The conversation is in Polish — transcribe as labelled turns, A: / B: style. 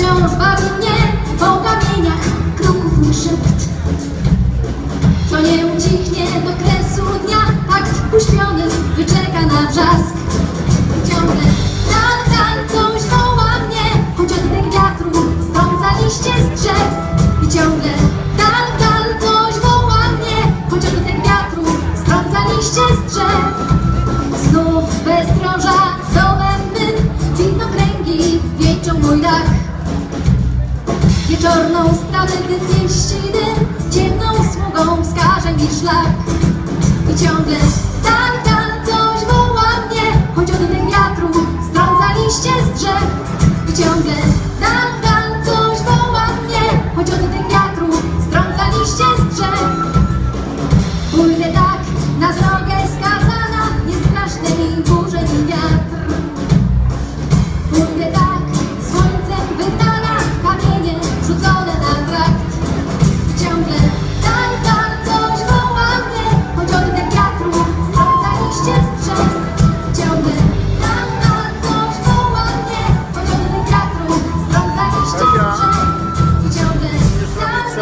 A: bawi mnie po kamieniach kroków mój szept. To nie ucichnie do kresu dnia, takt uśpiony wyczeka na wrzask. Ciągle dan, dan, coś woła mnie, choć oddech wiatru strąca liście z drzew. I ciągle dan, dan, coś woła mnie, choć oddech wiatru strąca liście z drzew. Znów domem Wieczorną stawę wyzjeści dym, ciemną smugą wskaże mi szlak. I ciągle